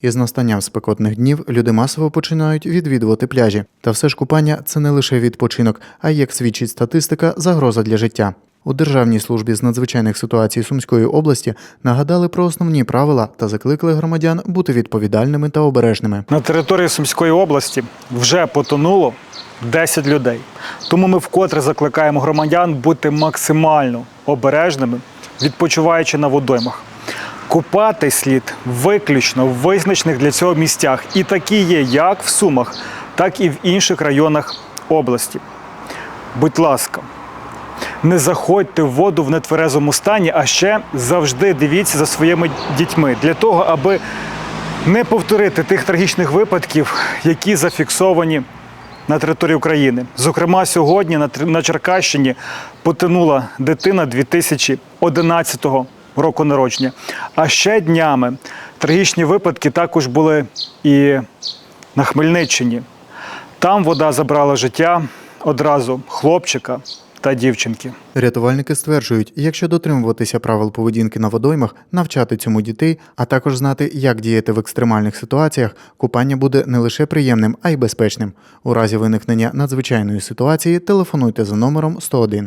Із настанням спекотних днів люди масово починають відвідувати пляжі. Та все ж купання це не лише відпочинок, а як свідчить статистика, загроза для життя. У Державній службі з надзвичайних ситуацій Сумської області нагадали про основні правила та закликали громадян бути відповідальними та обережними. На території Сумської області вже потонуло 10 людей. Тому ми вкотре закликаємо громадян бути максимально обережними, відпочиваючи на водоймах. Купати слід виключно в визначених для цього місцях. І такі є як в Сумах, так і в інших районах області. Будь ласка, не заходьте в воду в нетверезому стані, а ще завжди дивіться за своїми дітьми для того, аби не повторити тих трагічних випадків, які зафіксовані на території України. Зокрема, сьогодні на, Черкащині потонула дитина 2011 року народження. А ще днями трагічні випадки також були і на Хмельниччині. Там вода забрала життя одразу хлопчика та дівчинки. Рятувальники стверджують, якщо дотримуватися правил поведінки на водоймах, навчати цьому дітей, а також знати, як діяти в екстремальних ситуаціях, купання буде не лише приємним, а й безпечним. У разі виникнення надзвичайної ситуації телефонуйте за номером 101.